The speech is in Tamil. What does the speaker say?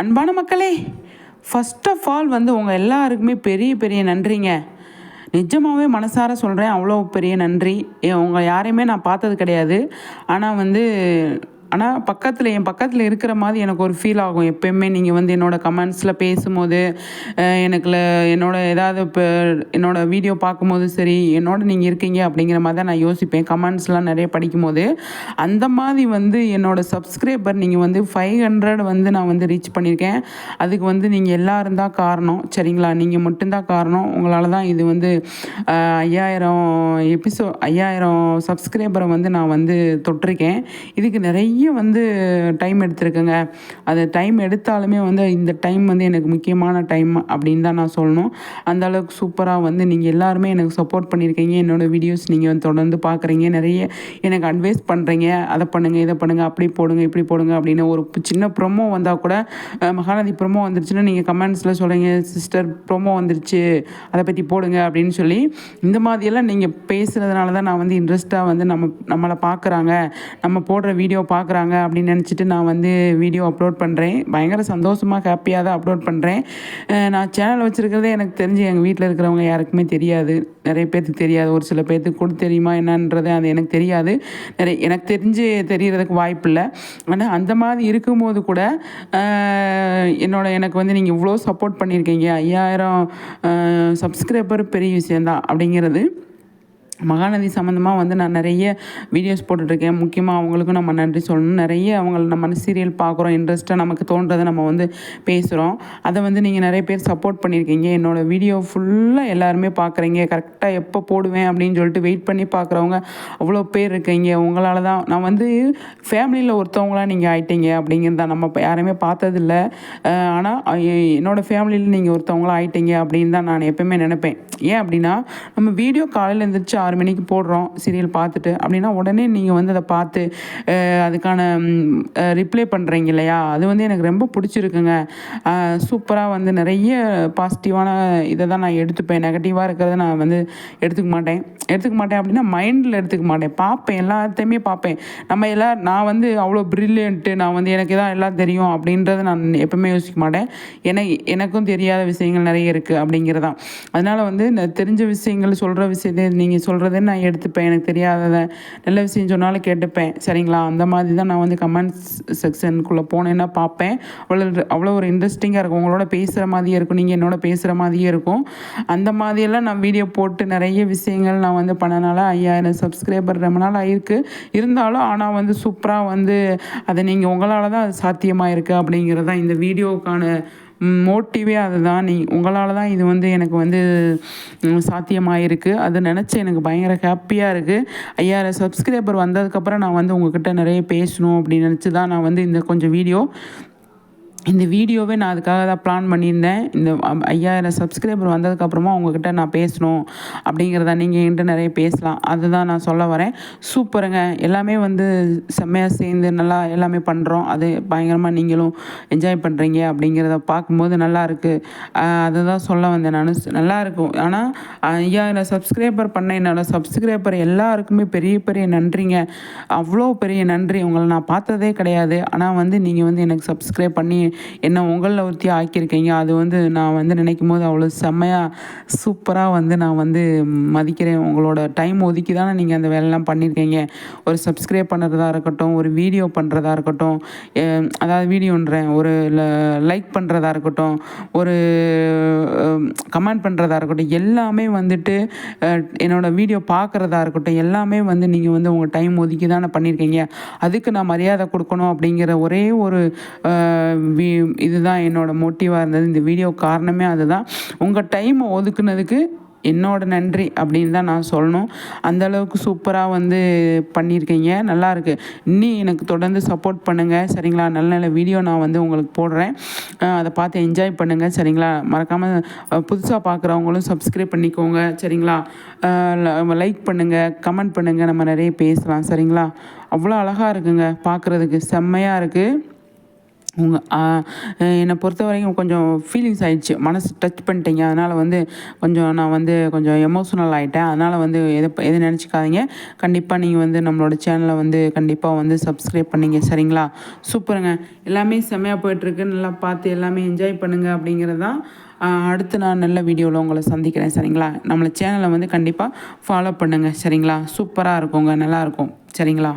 அன்பான மக்களே ஃபஸ்ட் ஆஃப் ஆல் வந்து உங்கள் எல்லாருக்குமே பெரிய பெரிய நன்றிங்க. நிஜமாகவே மனசார சொல்கிறேன் அவ்வளோ பெரிய நன்றி. உங்கள் யாரையுமே நான் பார்த்தது கிடையாது. ஆனால் வந்து ஆனால் பக்கத்தில் என் பக்கத்தில் இருக்கிற மாதிரி எனக்கு ஒரு ஃபீல் ஆகும். எப்பயுமே நீங்கள் வந்து என்னோட கமெண்ட்ஸில் பேசும்போது எனக்குல என்னோட ஏதாவது இப்போ என்னோடய வீடியோ பார்க்கும்போது சரி என்னோட நீங்கள் இருக்கீங்க அப்படிங்கிற மாதிரி தான் நான் யோசிப்பேன். கமெண்ட்ஸ்லாம் நிறைய படிக்கும்போது அந்த மாதிரி வந்து என்னோடய சப்ஸ்கிரைபர் நீங்கள் வந்து ஃபைவ் ஹண்ட்ரட் வந்து நான் வந்து ரீச் பண்ணியிருக்கேன். அதுக்கு வந்து நீங்கள் எல்லாரும் தான் காரணம். சரிங்களா? நீங்கள் மட்டும்தான் காரணம். உங்களால் தான் இது வந்து ஐயாயிரம் எபிசோ ஐயாயிரம் சப்ஸ்கிரைபரை வந்து நான் வந்து தொட்டிருக்கேன். இதுக்கு நிறைய நிறைய வந்து டைம் எடுத்திருக்கேங்க. அது டைம் எடுத்தாலுமே வந்து இந்த டைம் வந்து எனக்கு முக்கியமான டைம் அப்படின்னு தான் நான் சொல்லணும். அந்த அளவுக்கு சூப்பராக வந்து நீங்கள் எல்லாருமே எனக்கு சப்போர்ட் பண்ணியிருக்கீங்க. என்னோடய வீடியோஸ் நீங்கள் வந்து தொடர்ந்து பார்க்குறீங்க நிறைய எனக்கு அட்வைஸ் பண்ணுறீங்க அதை பண்ணுங்கள் இதை பண்ணுங்கள் அப்படி போடுங்க இப்படி போடுங்க அப்படின்னு ஒரு சின்ன ப்ரொமோ வந்தால் கூட மகாநதி ப்ரொமோ வந்துருச்சுன்னா நீங்கள் கமெண்ட்ஸில் சொல்கிறீங்க சிஸ்டர் ப்ரொமோ வந்துருச்சு அதை பற்றி போடுங்க அப்படின்னு சொல்லி இந்த மாதிரியெல்லாம் நீங்கள் பேசுகிறதுனால தான் நான் வந்து இன்ட்ரெஸ்ட்டாக வந்து நம்ம நம்மளை பார்க்குறாங்க நம்ம போடுற வீடியோ பார்க்க பார்க்குறாங்க அப்படின்னு நினச்சிட்டு நான் வந்து வீடியோ அப்லோட் பண்ணுறேன். பயங்கர சந்தோஷமாக ஹாப்பியாக தான் அப்லோட் பண்ணுறேன். நான் சேனல் வச்சுருக்கிறதே எனக்கு தெரிஞ்சு எங்கள் வீட்டில் இருக்கிறவங்க யாருக்குமே தெரியாது. நிறைய பேர்த்துக்கு தெரியாது. ஒரு சில பேர்த்துக்கு கூட தெரியுமா என்னன்றது அது எனக்கு தெரியாது. நிறைய எனக்கு தெரிஞ்சு தெரியறதுக்கு வாய்ப்பு இல்லை. ஆனால் அந்த மாதிரி இருக்கும்போது கூட என்னோட எனக்கு வந்து நீங்கள் இவ்வளோ சப்போர்ட் பண்ணியிருக்கீங்க. ஐயாயிரம் சப்ஸ்கிரைபர் பெரிய விஷயந்தான் அப்படிங்கிறது. மகாநதி சம்மந்தமாக வந்து நான் நிறைய வீடியோஸ் போட்டுட்ருக்கேன் முக்கியமாக அவங்களுக்கும் நம்ம நன்றி சொல்லணும். நிறைய அவங்கள நம்ம சீரியல் பார்க்குறோம். இன்ட்ரெஸ்ட்டாக நமக்கு தோன்றதை நம்ம வந்து பேசுகிறோம் அதை வந்து நீங்கள் நிறைய பேர் சப்போர்ட் பண்ணியிருக்கீங்க. என்னோடய வீடியோ ஃபுல்லாக எல்லாருமே பார்க்குறீங்க. கரெக்டாக எப்போ போடுவேன் அப்படின்னு சொல்லிட்டு வெயிட் பண்ணி பார்க்குறவங்க அவ்வளோ பேர் இருக்கீங்க. உங்களால் தான் நான் வந்து ஃபேமிலியில் ஒருத்தவங்களா நீங்கள் ஆயிட்டீங்க அப்படிங்கிறத நம்ம யாருமே பார்த்ததில்ல. ஆனால் என்னோடய ஃபேமிலியில் நீங்கள் ஒருத்தவங்களா ஆயிட்டீங்க அப்படின்னு தான் நான் எப்போயுமே நினைப்பேன். ஏன் அப்படின்னா நம்ம வீடியோ காலையில் எழுந்திரிச்சு ஆறு மணிக்கு போடுறோம் சீரியல் பார்த்துட்டு. அப்படின்னா உடனே நீங்கள் வந்து அதை பார்த்து அதுக்கான ரிப்ளை பண்ணுறீங்க இல்லையா? அது வந்து எனக்கு ரொம்ப பிடிச்சிருக்குங்க. சூப்பராக வந்து நிறைய பாசிட்டிவான இதை தான் நான் எடுத்துப்பேன். நெகட்டிவாக இருக்கிறத நான் வந்து எடுத்துக்க மாட்டேன். எடுத்துக்க மாட்டேன் அப்படின்னா மைண்டில் எடுத்துக்க மாட்டேன். பார்ப்பேன் எல்லாத்தையுமே பார்ப்பேன். நம்ம எல்லாம் நான் வந்து அவ்வளோ ப்ரில்லியன்ட்டு நான் வந்து எனக்கு தான் எல்லாம் தெரியும் அப்படின்றத நான் எப்பவுமே யோசிக்க மாட்டேன். எனக்கு எனக்கும் தெரியாத விஷயங்கள் நிறைய இருக்குது அப்படிங்கிறதான். அதனால் வந்து இந்த தெரிஞ்ச விஷயங்கள் சொல்கிற விஷயத்தை நீங்கள் சொல்கிறதே நான் எடுத்துப்பேன். எனக்கு தெரியாததை நல்ல விஷயம் சொன்னாலும் கேட்டுப்பேன். சரிங்களா? அந்த மாதிரி தான் நான் வந்து கமெண்ட்ஸ் செக்ஷனுக்குள்ளே போனேன்னா பார்ப்பேன். அவ்வளோ அவ்வளோ ஒரு இன்ட்ரெஸ்டிங்காக இருக்கும். உங்களோட பேசுகிற மாதிரியே இருக்கும். நீங்கள் என்னோட பேசுகிற மாதிரியே இருக்கும். அந்த மாதிரியெல்லாம் நான் வீடியோ போட்டு நிறைய விஷயங்கள் நான் வந்து பண்ணனால ஐயாயிரம் சப்ஸ்கிரைபர் ரொம்ப நாள் ஆயிருக்கு. இருந்தாலும் ஆனால் வந்து சூப்பராக வந்து அதை நீங்கள் உங்களால் தான் அது சாத்தியமாக இருக்குது அப்படிங்கிறது தான் இந்த வீடியோவுக்கான மோட்டிவே அதுதான். நீ உங்களால் தான் இது வந்து எனக்கு வந்து சாத்தியமாயிருக்கு. அது நினச்சி எனக்கு பயங்கர ஹாப்பியாக இருக்குது ஐயாயிரம் சப்ஸ்கிரைபர் வந்ததுக்கப்புறம் நான் வந்து உங்ககிட்ட நிறைய பேசணும் அப்படின்னு நினச்சி தான் நான் வந்து இந்த கொஞ்சம் வீடியோ இந்த வீடியோவே நான் அதுக்காக தான் பிளான் பண்ணியிருந்தேன். இந்த ஐயாயிரம் சப்ஸ்கிரைபர் வந்ததுக்கப்புறமா உங்ககிட்ட நான் பேசணும் அப்படிங்கிறத நீங்கள் என்கிட்ட நிறைய பேசலாம். அதுதான் நான் சொல்ல வரேன். சூப்பருங்க. எல்லாமே வந்து செம்மையாக சேர்ந்து நல்லா எல்லாமே பண்ணுறோம் அது பயங்கரமாக நீங்களும் என்ஜாய் பண்ணுறீங்க அப்படிங்கிறத பார்க்கும்போது நல்லா இருக்குது அதுதான் சொல்ல வந்தேன் நான். நல்லா இருக்கும். ஆனால் ஐயாயிரம் சப்ஸ்கிரைபர் பண்ண என்னோடய சப்ஸ்கிரைபர் எல்லாருக்குமே பெரிய பெரிய நன்றிங்க. அவ்வளோ பெரிய நன்றி. உங்களை நான் பார்த்ததே கிடையாது. ஆனால் வந்து நீங்கள் வந்து எனக்கு சப்ஸ்கிரைப் பண்ணி என்ன உங்களில் ஒருத்தி ஆக்கியிருக்கீங்க? அது வந்து நான் வந்து நினைக்கும் போது அவ்வளோ செம்மையாக சூப்பராக வந்து நான் வந்து மதிக்கிறேன். உங்களோட டைம் ஒதுக்கி தானே நீங்கள் அந்த வேலைலாம் பண்ணியிருக்கீங்க. ஒரு சப்ஸ்கிரைப் பண்ணுறதா இருக்கட்டும் ஒரு வீடியோ பண்ணுறதா இருக்கட்டும் அதாவது வீடியோன்றேன் ஒரு லைக் பண்ணுறதா இருக்கட்டும் ஒரு கமெண்ட் பண்ணுறதா இருக்கட்டும் எல்லாமே வந்துட்டு என்னோடய வீடியோ பார்க்குறதா இருக்கட்டும் எல்லாமே வந்து நீங்கள் வந்து உங்கள் டைம் ஒதுக்கி தானே பண்ணியிருக்கீங்க அதுக்கு நான் மரியாதை கொடுக்கணும் அப்படிங்கிற ஒரே ஒரு இதுதான் என்னோடய மோட்டிவாக இருந்தது. இந்த வீடியோ காரணமே அதுதான். உங்கள் டைமை ஒதுக்குனதுக்கு என்னோட நன்றி அப்படின்னு தான் நான் சொல்லணும். அந்த அளவுக்கு சூப்பராக வந்து பண்ணியிருக்கீங்க. நல்லா இருக்கு. இன்னி எனக்கு தொடர்ந்து சப்போர்ட் பண்ணுங்கள் சரிங்களா? நல்ல நல்ல வீடியோ நான் வந்து உங்களுக்கு போடுறேன். அதை பார்த்து என்ஜாய் பண்ணுங்கள் சரிங்களா? மறக்காமல் புதுசாக பார்க்குறவங்களும் சப்ஸ்கிரைப் பண்ணிக்கோங்க. சரிங்களா? லைக் பண்ணுங்கள் கமெண்ட் பண்ணுங்கள் நம்ம நிறைய பேசலாம். சரிங்களா? அவ்வளோ அழகாக இருக்குங்க. பார்க்குறதுக்கு. செம்மையாக இருக்குது உங்கள் என்னை பொறுத்த வரைக்கும் கொஞ்சம் ஃபீலிங்ஸ் ஆயிடுச்சு. மனசு டச் பண்ணிட்டீங்க. அதனால் வந்து கொஞ்சம் நான் வந்து கொஞ்சம் எமோஷ்னல் ஆகிட்டேன் அதனால் வந்து எதை எதை நினச்சிக்காதீங்க. கண்டிப்பாக நீங்கள் வந்து நம்மளோட சேனலை வந்து கண்டிப்பாக வந்து சப்ஸ்கிரைப் பண்ணிங்க. சரிங்களா? சூப்பருங்க. எல்லாமே செம்மையாக போயிட்டுருக்கு. நல்லா பார்த்து எல்லாமே என்ஜாய் பண்ணுங்கள் அப்படிங்கிறது தான் அடுத்து நான் நல்ல வீடியோவில் உங்களை சந்திக்கிறேன். சரிங்களா? நம்மளை சேனலை வந்து கண்டிப்பாக ஃபாலோ பண்ணுங்கள் சரிங்களா? சூப்பராக இருக்குங்க. நல்லாயிருக்கும் சரிங்களா?